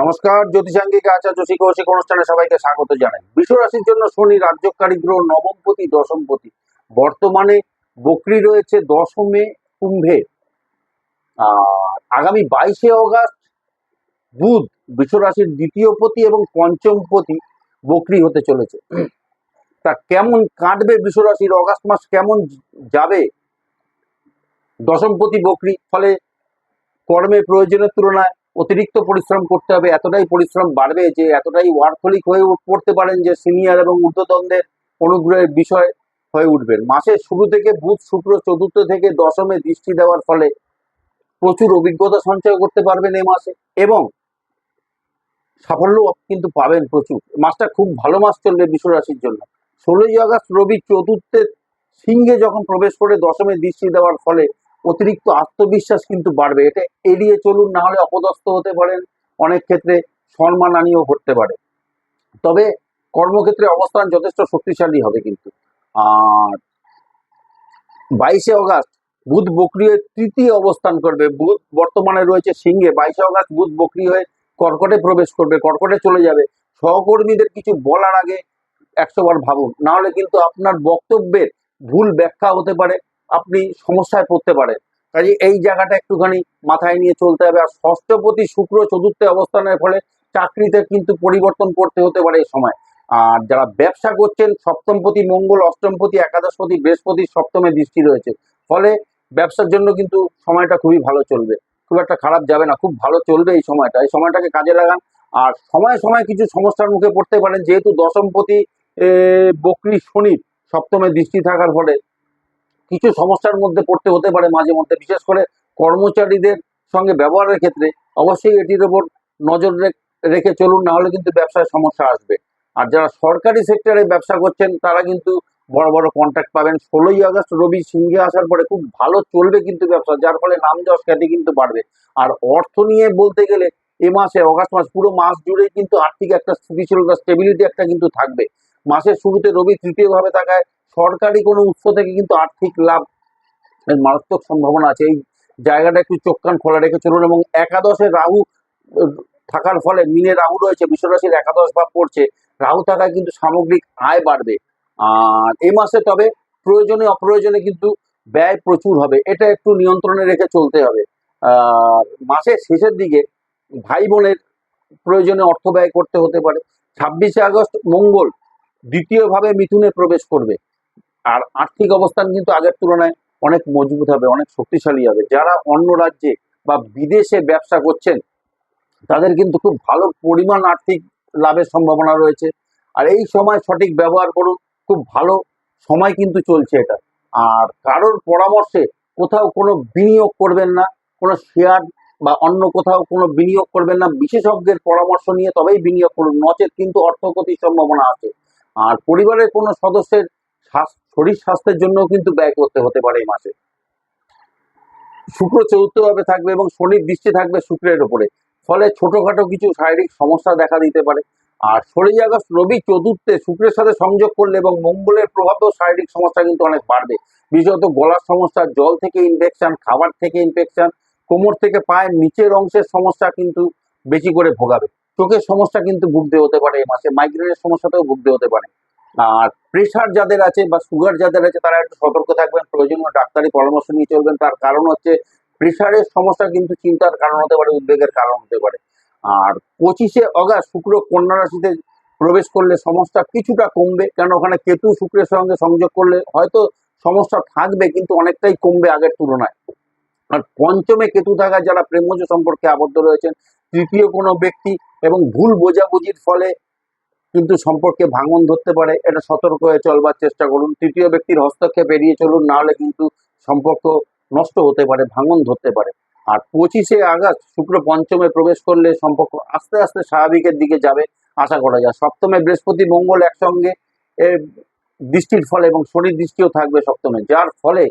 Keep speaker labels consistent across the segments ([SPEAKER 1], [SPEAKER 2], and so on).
[SPEAKER 1] নমস্কার, জ্যোতিষাঙ্গিক, আচার্য কৌশিক অনুষ্ঠানে সবাইকে স্বাগত জানাই। বিশ্ব রাশির জন্য শনি রাজ্যকারী গ্রহ নবমপতি, দশমপতি। বর্তমানে বকরি রয়েছে দশমে কুম্ভে। আর আগামী বাইশে অগাস্ট বুধ রাশির দ্বিতীয় পতি এবং পঞ্চম পতি বকরি হতে চলেছে। তা কেমন কাটবে রাশির অগাস্ট মাস? কেমন যাবে দশমপতি বকরি? ফলে কর্মে প্রয়োজনের তুলনায় অতিরিক্ত পরিশ্রম করতে হবে, এতটাই পরিশ্রম বাড়বে যে এতটাই ওয়ার্কহলিক হয়ে পড়তে পারেন যে সিনিয়র এবং ঊর্ধ্বতনদের অনুগ্রহের বিষয় হয়ে উঠবেন। মাসের শুরু থেকে বুধ, শুক্র, চতুর্থ থেকে দশমে দৃষ্টি দেওয়ার ফলে প্রচুর অভিজ্ঞতা সঞ্চয় করতে পারবেন এই মাসে এবং সাফল্য কিন্তু পাবেন প্রচুর। মাসটা খুব ভালো মাস চলবে বিশ্ব রাশির জন্য। ষোলোই আগস্ট রবি চতুর্থের সিংহে যখন প্রবেশ করে দশমে দৃষ্টি দেওয়ার ফলে অতিরিক্ত আত্মবিশ্বাস কিন্তু বাড়বে। এটা এড়িয়ে চলুন, না হলে অপদস্থ হতে পারেন। অনেক ক্ষেত্রে সম্মানহানিও ঘটতে পারে। তবে কর্মক্ষেত্রে অবস্থান যথেষ্ট শক্তিশালী হবে কিন্তু। আর বাইশে অগাস্ট, বুধ বকরি তৃতীয় অবস্থান করবে। বুধ বর্তমানে রয়েছে সিংহে। বাইশে অগাস্ট, বুধ বকরি হয়ে কর্কটে প্রবেশ করবে, কর্কটে চলে যাবে। সহকর্মীদের কিছু বলার আগে একশো বার ভাবুন। নাহলে কিন্তু আপনার বক্তব্যের ভুল ব্যাখ্যা হতে পারে। আপনি সমস্যায় পড়তে পারেন। কাজে এই জায়গাটা একটুখানি মাথায় নিয়ে চলতে হবে। আর ষষ্ঠপতি শুক্র চতুর্থে অবস্থানের ফলে চাকরিতে কিন্তু পরিবর্তন করতে হতে পারে এই সময়। আর যারা ব্যবসা করছেন, সপ্তমপতি মঙ্গল, অষ্টমপতি, একাদশপতি, বৃহস্পতি, সপ্তমে দৃষ্টি রয়েছে। ফলে ব্যবসার জন্য কিন্তু সময়টা খুবই ভালো চলবে। খুব একটা খারাপ যাবে না, খুব ভালো চলবে এই সময়টা। এই সময়টাকে কাজে লাগান। আর সময় সময় কিছু সমস্যার মুখে পড়তে পারেন। যেহেতু দশমপতি বকরি শনি সপ্তমে দৃষ্টি থাকার ফলে কিছু সমস্যার মধ্যে পড়তে হতে পারে মাঝে মধ্যে, বিশেষ করে কর্মচারীদের সঙ্গে ব্যবহারের ক্ষেত্রে অবশ্যই এটির ওপর নজর রেখে চলুন না হলে কিন্তু ব্যবসায় সমস্যা আসবে। আর যারা সরকারি সেক্টরে ব্যবসা করছেন, তারা কিন্তু বড় বড় কন্ট্রাক্ট পাবেন। ষোলোই আগস্ট রবি সিংহে আসার পরে খুব ভালো চলবে কিন্তু ব্যবসা, যার ফলে নাম যশ খ্যাতি কিন্তু বাড়বে। আর অর্থ নিয়ে বলতে গেলে এ মাসে, অগাস্ট মাস, পুরো মাস জুড়েই কিন্তু আর্থিক একটা স্থিতিশীলতা স্টেবিলিটি একটা কিন্তু থাকবে। মাসের শুরুতে রবি তৃতীয়ভাবে থাকায় সরকারি কোনো উৎস থেকে কিন্তু আর্থিক লাভ মারাত্মক সম্ভাবনা আছে। এই জায়গাটা একটু চোখ কান খোলা রেখে চলুন এবং একাদশে রাহু থাকার ফলে মিনে রাহু রয়েছে বিশ্বরাশির একাদশ ভাব পড়ছে। রাহু থাকায় কিন্তু সামগ্রিক আয় বাড়বে। আর এই মাসে তবে প্রয়োজনে, অপ্রয়োজনে কিন্তু ব্যয় প্রচুর হবে। এটা একটু নিয়ন্ত্রণে রেখে চলতে হবে। আর মাসের শেষের দিকে ভাই বোনের প্রয়োজনে অর্থ ব্যয় করতে হতে পারে। ছাব্বিশে আগস্ট মঙ্গল, দ্বিতীয়ভাবে মিথুনে প্রবেশ করবে। আর আর্থিক অবস্থান কিন্তু আগের তুলনায় অনেক মজবুত হবে, অনেক শক্তিশালী হবে। যারা অন্য রাজ্যে বা বিদেশে ব্যবসা করছেন, তাদের কিন্তু খুব ভালো পরিমাণ আর্থিক লাভের সম্ভাবনা রয়েছে। আর এই সময় সঠিক ব্যবহার করুন, খুব ভালো সময় কিন্তু চলছে এটা। আর কারোর পরামর্শে কোথাও কোনো বিনিয়োগ করবেন না, কোনো শেয়ার বা অন্য কোথাও কোনো বিনিয়োগ করবেন না, বিশেষজ্ঞের পরামর্শ নিয়ে তবেই বিনিয়োগ করুন। নচেত কিন্তু অর্থক্ষতির সম্ভাবনা আছে। আর পরিবারের কোনো সদস্যের শরীর স্বাস্থ্যের জন্য কিন্তু ব্যয় করতে হতে পারে এই মাসে। শুক্র চতুর্থভাবে থাকবে এবং শনির দৃষ্টি থাকবে শুক্রের উপরে ফলে ছোটখাটো কিছু শারীরিক সমস্যা দেখা দিতে পারে। আর ষোলোই আগস্ট রবি চতুর্থে শুক্রের সাথে সংযোগ করলে এবং মঙ্গলের প্রভাবেও শারীরিক সমস্যা কিন্তু অনেক বাড়বে। বিশেষত গলার সমস্যা, জল থেকে ইনফেকশন খাবার থেকে ইনফেকশন কোমর থেকে পায়ের নিচের অংশের সমস্যা কিন্তু বেশি করে ভোগাবে। চোখের সমস্যা কিন্তু ভুগতে হতে পারে এই মাসে। মাইগ্রেনের সমস্যাতেও ভুগতে হতে পারে। আর প্রেশার যাদের আছে বা সুগার যাদের আছে, তারা একটু সতর্ক থাকবেন, প্রয়োজনীয় ডাক্তারি পরামর্শ নিয়ে চলবেন। তার কারণ হচ্ছে প্রেশারের সমস্যা কিন্তু চিন্তার কারণ হতে পারে, উদ্বেগের কারণ হতে পারে। আর পঁচিশে অগাস্ট শুক্র কন্যা রাশিতে প্রবেশ করলে সমস্যা কিছুটা কমবে কারণ ওখানে কেতু শুক্রের সঙ্গে সংযোগ করলে হয়তো সমস্যা থাকবে, কিন্তু অনেকটাই কমবে আগের তুলনায়। আর পঞ্চমে কেতু থাকা যারা প্রেমজ সম্পর্কে আবদ্ধ রয়েছেন, তৃতীয় কোনো ব্যক্তি এবং ভুল বোঝাবুঝির ফলে কিন্তু সম্পর্কে ভাঙন ধরতে পারে, এটা সতর্ক হয়ে চলবার চেষ্টা করুন। তৃতীয় ব্যক্তির হস্তক্ষেপ এড়িয়ে চলুন, না হলে কিন্তু সম্পর্ক নষ্ট হতে পারে, ভাঙন ধরতে পারে। আর পঁচিশে আগস্ট, শুক্র পঞ্চমে প্রবেশ করলে সম্পর্ক আস্তে আস্তে স্বাভাবিকের দিকে যাবে আশা করা যায়। সপ্তমে বৃহস্পতি, মঙ্গল একসঙ্গে দৃষ্টির ফলে এবং শনির দৃষ্টিও থাকবে সপ্তমে, যার ফলে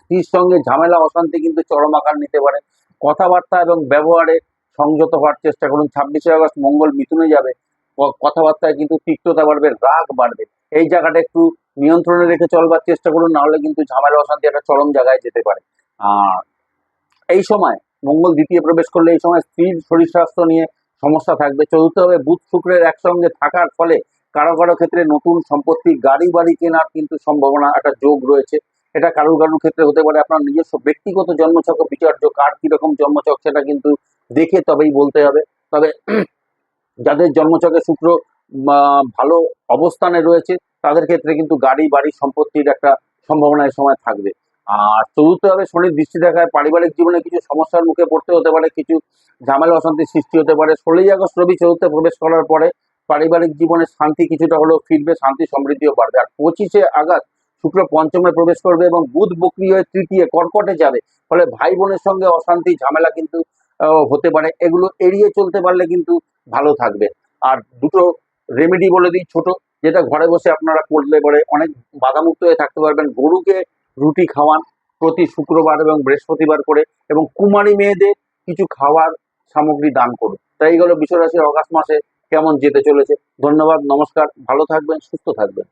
[SPEAKER 1] স্ত্রীর সঙ্গে ঝামেলা, অশান্তি কিন্তু চরম আকার নিতে পারে। কথাবার্তা এবং ব্যবহারে সংযত হওয়ার চেষ্টা করুন। ছাব্বিশে আগস্ট, মঙ্গল মিথুনে যাবে কথাবার্তায় কিন্তু তিক্ততা বাড়বে, রাগ বাড়বে। এই জায়গাটা একটু নিয়ন্ত্রণে রেখে চলবার চেষ্টা করুন, নাহলে কিন্তু ঝামেলা, অশান্তি একটা চরম জায়গায় যেতে পারে। আর এই সময়, মঙ্গল দ্বিতীয় প্রবেশ করলে এই সময় স্ত্রীর শরীর স্বাস্থ্য নিয়ে সমস্যা থাকবে। চতুর্থ চতুর্থভাবে বুধ শুক্রের একসঙ্গে থাকার ফলে কারও কারও ক্ষেত্রে নতুন সম্পত্তি গাড়ি বাড়ি কেনার কিন্তু সম্ভাবনা একটা যোগ রয়েছে। এটা কারোর কারোর ক্ষেত্রে হতে পারে। আপনার নিজস্ব ব্যক্তিগত জন্মছক বিচার্য, কার কীরকম জন্মছক সেটা কিন্তু দেখে তবেই বলতে হবে। তবে যাদের জন্মছকে শুক্র ভালো অবস্থানে রয়েছে, তাদের ক্ষেত্রে কিন্তু গাড়ি, বাড়ি সম্পত্তির একটা সম্ভাবনা এই সময় থাকবে। আর চতুর্থভাবে শনির দৃষ্টি দেখায় পারিবারিক জীবনে কিছু সমস্যার মুখে পড়তে হতে পারে, কিছু ঝামেলা অশান্তির সৃষ্টি হতে পারে। ষোলোই আগস্ট রবি চতুর্থে প্রবেশ করার পরে পারিবারিক জীবনে শান্তি কিছুটা হলেও ফিরবে, শান্তি সমৃদ্ধিও বাড়বে। আর পঁচিশে আগস্ট শুক্র পঞ্চমে প্রবেশ করবে এবং বুধ বক্রি হয়ে তৃতীয় কর্কটে যাবে। ফলে ভাই বোনের সঙ্গে অশান্তি, ঝামেলা কিন্তু হতে পারে। এগুলো এড়িয়ে চলতে পারলে কিন্তু ভালো থাকবে। আর দুটো রেমেডি বলে দিই ছোট, যেটা ঘরে বসে আপনারা করলে পরে অনেক বাধামুক্ত হয়ে থাকতে পারবেন। গরুকে রুটি খাওয়ান প্রতি শুক্রবার এবং বৃহস্পতিবার করে এবং কুমারী মেয়েদের কিছু খাওয়ার সামগ্রী দান করুন। তাই গেল বিশ্বরাশির অগাস্ট মাসে কেমন যেতে চলেছে। ধন্যবাদ, নমস্কার, ভালো থাকবেন, সুস্থ থাকবেন।